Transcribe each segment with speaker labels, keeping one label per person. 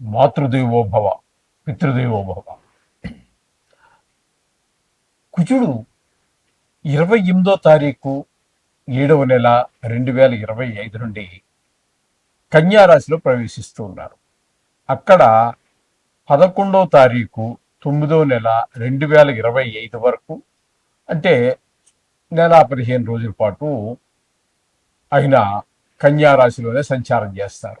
Speaker 1: మాతృదేవోభవ పితృదేవోభవ కుజుడు ఇరవై ఎనిమిదో తారీఖు ఏడవ నెల రెండు వేల ఇరవై ఐదు నుండి కన్యారాశిలో ప్రవేశిస్తూ ఉన్నారు. అక్కడ పదకొండవ తారీఖు తొమ్మిదో నెల రెండు వేల ఇరవై ఐదు వరకు అంటే నెల పదిహేను రోజుల పాటు ఆయన కన్యారాశిలోనే సంచారం చేస్తారు.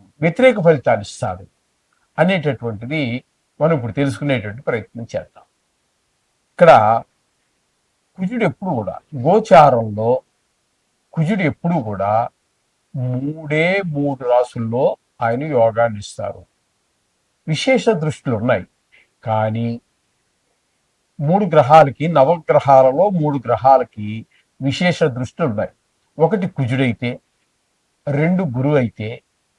Speaker 1: వ్యతిరేక ఫలితాలు ఇస్తాడు అనేటటువంటిది మనం ఇప్పుడు తెలుసుకునేటువంటి ప్రయత్నం చేద్దాం. ఇక్కడ కుజుడు ఎప్పుడు కూడా గోచారంలో కుజుడు ఎప్పుడు కూడా మూడే మూడు రాసుల్లో ఆయన యోగాన్ని ఇస్తారు. విశేష దృష్టిలు ఉన్నాయి. కానీ మూడు గ్రహాలకి నవగ్రహాలలో మూడు గ్రహాలకి విశేష దృష్టిలు ఉన్నాయి. ఒకటి కుజుడైతే రెండు గురువు అయితే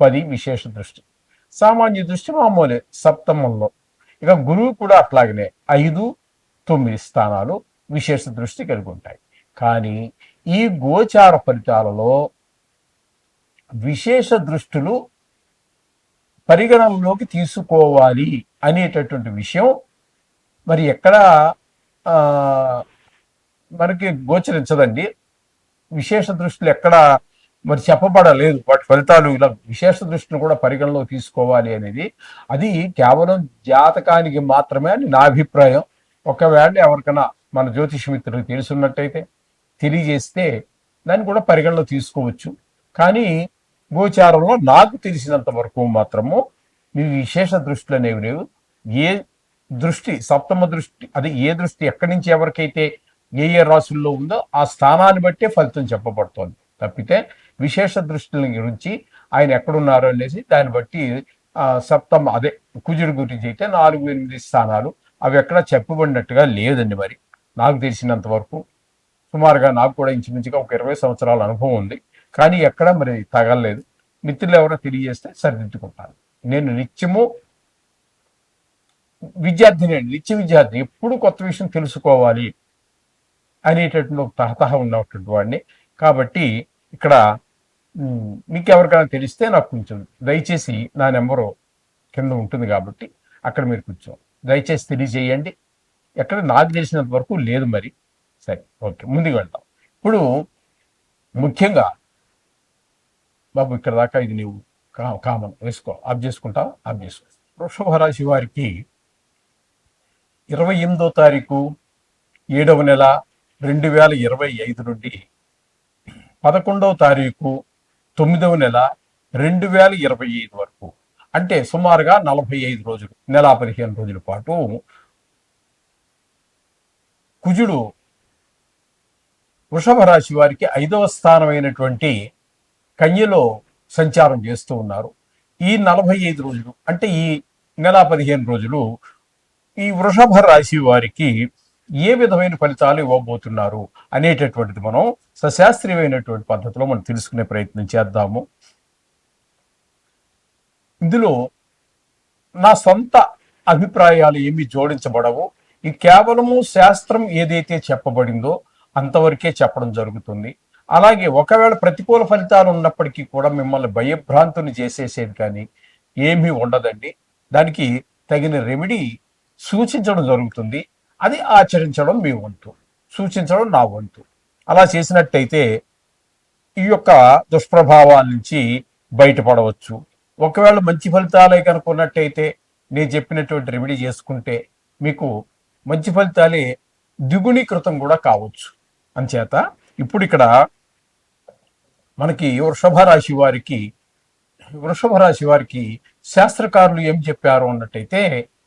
Speaker 1: పది విశేష దృష్టి. సామాన్య దృష్టి మామూలే సప్తమంలో. ఇక గురువు కూడా అట్లాగనే ఐదు తొమ్మిది స్థానాలు విశేష దృష్టి కలిగి ఉంటాయి. కానీ ఈ గోచార ఫలితాలలో విశేష దృష్టులు పరిగణనలోకి తీసుకోవాలి అనేటటువంటి విషయం మరి ఎక్కడ ఆ, మనకి గోచరించదండి. విశేష దృష్టిలు ఎక్కడ మరి చెప్పబడలేదు వాటి ఫలితాలు ఇలా విశేష దృష్టిని కూడా పరిగణలో తీసుకోవాలి అనేది. అది కేవలం జాతకానికి మాత్రమే అని నా అభిప్రాయం. ఒకవేళ ఎవరికైనా మన జ్యోతిష మిత్రులకు తెలుసున్నట్టయితే తెలియజేస్తే దాన్ని కూడా పరిగణలో తీసుకోవచ్చు. కానీ గోచారంలో నాకు తెలిసినంత వరకు మాత్రము మీ విశేష దృష్టిలు అనేవి లేవు. ఏ దృష్టి సప్తమ దృష్టి అది ఏ దృష్టి ఎక్కడి నుంచి ఎవరికైతే ఏ ఏ రాశుల్లో ఉందో ఆ స్థానాన్ని బట్టే ఫలితం చెప్పబడుతోంది. తప్పితే విశేష దృష్టిని గురించి ఆయన ఎక్కడున్నారో అనేసి దాన్ని బట్టి సప్తమ అదే కుజుడి గురించి అయితే నాలుగు ఎనిమిది స్థానాలు. అవి ఎక్కడ చెప్పబడినట్టుగా లేదండి మరి. నాకు తెలిసినంత వరకు. సుమారుగా నాకు కూడా ఇంచుమించుగా ఒక ఇరవై సంవత్సరాల అనుభవం ఉంది. కానీ ఎక్కడ మరి తగలలేదు. మిత్రులు ఎవరో తెలియజేస్తే సరిదిద్దుకుంటాను. నేను నిత్యము విద్యార్థిని అండి. నిత్య విద్యార్థిని ఎప్పుడు కొత్త విషయం తెలుసుకోవాలి అనేటటువంటి ఒక తహతహ ఉన్నటువంటి వాడిని కాబట్టి ఇక్కడ మీకు ఎవరికైనా తెలిస్తే నాకు కొంచెం దయచేసి నా నెంబరు కింద ఉంటుంది కాబట్టి అక్కడ మీరు కొంచెం దయచేసి తెలియజేయండి. ఎక్కడ నాకు తెలిసినంత వరకు లేదు మరి. సరే ఓకే ముందుకు వెళ్తాం ఇప్పుడు ముఖ్యంగా బాబు ఇక్కడ దాకా ఇది నీవు కా- కామన్ వేసుకో ఆఫ్ చేసుకుంటావా ఆఫ్ చేసుకో. వృషభ రాశి వారికి ఇరవై ఎనిమిదో తారీఖు ఏడవ నెల రెండు వేల ఇరవై ఐదు నుండి పదకొండవ తారీఖు తొమ్మిదవ నెల రెండు వేల ఇరవై ఐదు వరకు. అంటే సుమారుగా నలభై ఐదు రోజులు నెల పదిహేను రోజుల పాటు కుజుడు వృషభ రాశి వారికి ఐదవ స్థానమైనటువంటి కన్యలో సంచారం చేస్తూ ఉన్నారు. ఈ నలభై ఐదు రోజులు అంటే ఈ నెల పదిహేను రోజులు ఈ వృషభ రాశి వారికి ఏ విధమైన ఫలితాలు ఇవ్వబోతున్నారు అనేటటువంటిది మనం సశాస్త్రీయమైనటువంటి పద్ధతిలో మనం తెలుసుకునే ప్రయత్నం చేద్దాము. ఇందులో నా సొంత అభిప్రాయాలు ఏమి జోడించబడవు. ఇది కేవలము శాస్త్రం ఏదైతే చెప్పబడిందో అంతవరకే చెప్పడం జరుగుతుంది. అలాగే ఒకవేళ ప్రతికూల ఫలితాలు ఉన్నప్పటికీ కూడా మిమ్మల్ని భయభ్రాంతుని చేసేసేది కానీ ఏమీ ఉండదండి. దానికి తగిన రెమెడీ సూచించడం జరుగుతుంది. అది ఆచరించడం మీ వంతు సూచించడం నా వంతు. అలా చేసినట్టయితే ఈ యొక్క దుష్ప్రభావాల నుంచి బయటపడవచ్చు. ఒకవేళ మంచి ఫలితాలే కనుక్కున్నట్టయితే నేను చెప్పినటువంటి రెమెడీ చేసుకుంటే మీకు మంచి ఫలితాలే ద్విగుణీకృతం కూడా కావచ్చు. అంచేత ఇప్పుడు ఇక్కడ మనకి వృషభ రాశి వారికి వృషభ రాశి వారికి శాస్త్రకారులు ఏం చెప్పారు అన్నట్టయితే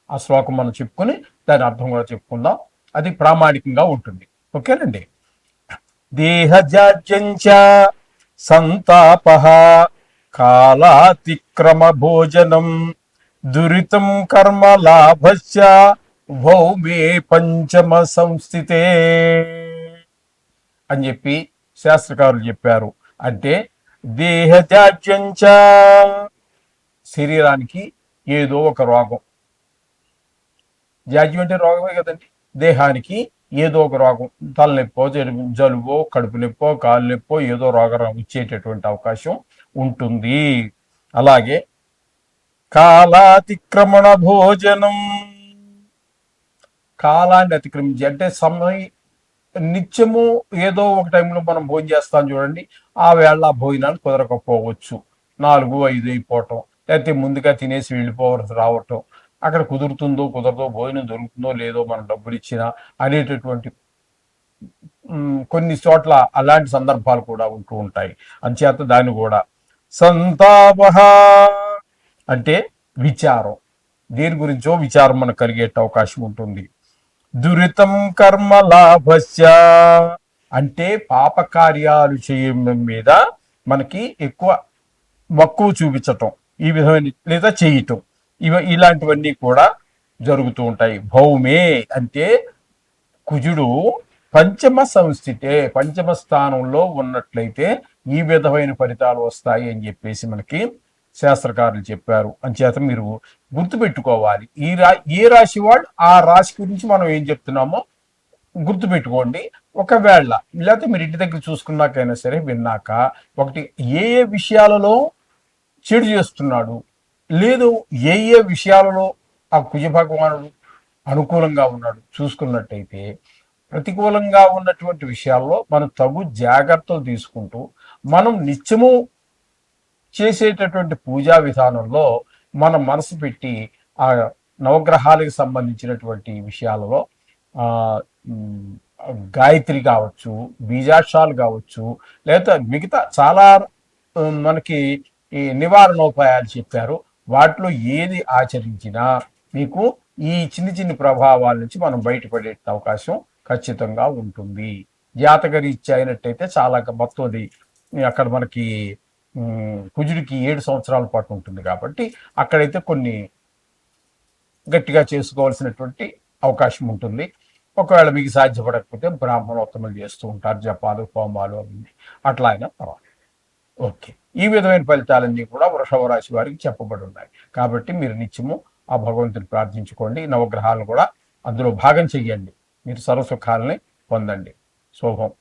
Speaker 1: ఆ శ్లోకం మనం చెప్పుకొని దాని అర్థం కూడా చెప్పుకుందాం. అది ప్రామాణికంగా ఉంటుంది. ఓకేనండి? దేహజాడ్యంచ సంతాప కాలాతిక్రమ భోజనం దురితం కర్మ లాభస్య భౌమే పంచమ సంస్థితే అని చెప్పి శాస్త్రకారులు చెప్పారు. అంటే దేహత్యాజ్యంచ శరీరానికి ఏదో ఒక రోగం. జాజ్యం అంటే రోగమే కదండి. దేహానికి ఏదో ఒక రోగం తలనొప్పో జలుబు జలుబో కడుపు నొప్పో కాలు నొప్పో ఏదో రోగం వచ్చేటటువంటి అవకాశం ఉంటుంది. అలాగే కాలాతిక్రమణ భోజనం. కాలాన్ని అతిక్రమించి అంటే సమయం నిత్యము ఏదో ఒక టైంలో మనం భోజనం చేస్తాం చూడండి ఆ వేళ భోజనాలు కుదరకపోవచ్చు. నాలుగు ఐదు అయిపోవటం లేకపోతే ముందుగా తినేసి వెళ్ళిపోవలసి రావటం అక్కడ కుదురుతుందో కుదరదో భోజనం దొరుకుతుందో లేదో మనం డబ్బులు ఇచ్చినా అనేటటువంటి కొన్ని చోట్ల అలాంటి సందర్భాలు కూడా ఉంటూ ఉంటాయి. అంచేత దాన్ని కూడా సంతాప అంటే విచారం. దేని గురించో విచారం మనకు కలిగే అవకాశం ఉంటుంది. దురితం కర్మ లాభస్య అంటే పాప కార్యాలు చేయడం మీద మనకి ఎక్కువ మక్కువ చూపించటం. ఈ విధమైన లేదా చేయటం. ఇవ ఇలాంటివన్నీ కూడా జరుగుతూ ఉంటాయి. భౌమే అంటే కుజుడు పంచమ సంస్థితే పంచమ స్థానంలో ఉన్నట్లయితే ఈ విధమైన ఫలితాలు వస్తాయి అని చెప్పేసి మనకి శాస్త్రకారులు చెప్పారు. అంచేత మీరు గుర్తుపెట్టుకోవాలి. ఈ రా ఏ రాశి వాళ్ళు ఆ రాశి గురించి మనం ఏం చెప్తున్నామో గుర్తుపెట్టుకోండి. ఒకవేళ లేకపోతే మీరు ఇంటి దగ్గర చూసుకున్నాకైనా సరే విన్నాక ఒకటి ఏ ఏ విషయాలలో చెడు చేస్తున్నాడు లేదు ఏ ఏ విషయాలలో ఆ కుజ భగవానుడు అనుకూలంగా ఉన్నాడు చూసుకున్నట్టయితే ప్రతికూలంగా ఉన్నటువంటి విషయాల్లో మనం తగు జాగ్రత్తలు తీసుకుంటూ మనం నిత్యము చేసేటటువంటి పూజా విధానంలో మనం మనసు పెట్టి ఆ నవగ్రహాలకు సంబంధించినటువంటి విషయాలలో గాయత్రి కావచ్చు బీజాక్షాలు కావచ్చు లేదా మిగతా చాలా మనకి ఈ నివారణోపాయాలు చెప్పారు. వాటిలో ఏది ఆచరించినా మీకు ఈ చిన్ని చిన్ని ప్రభావాల నుంచి మనం బయటపడే అవకాశం ఖచ్చితంగా ఉంటుంది. జాతకరీత్యా అయినట్టయితే చాలా మొత్తం అది అక్కడ మనకి కుజుడికి ఏడు సంవత్సరాల పాటు ఉంటుంది కాబట్టి అక్కడైతే కొన్ని గట్టిగా చేసుకోవాల్సినటువంటి అవకాశం ఉంటుంది. ఒకవేళ మీకు సాధ్యపడకపోతే బ్రాహ్మణోత్తములు చేస్తూ ఉంటారు జపాలు హోమాలు అవన్నీ. అట్లా అయినా పర్వాలేదు. ఓకే. ఈ విధమైన ఫలితాలన్నీ కూడా వృషభ రాశి వారికి చెప్పబడి ఉన్నాయి. కాబట్టి మీరు నిత్యము ఆ భగవంతుని ప్రార్థించుకోండి. నవగ్రహాలను కూడా అందులో భాగం చెయ్యండి. మీరు సర్వసుఖాలని పొందండి. శుభం.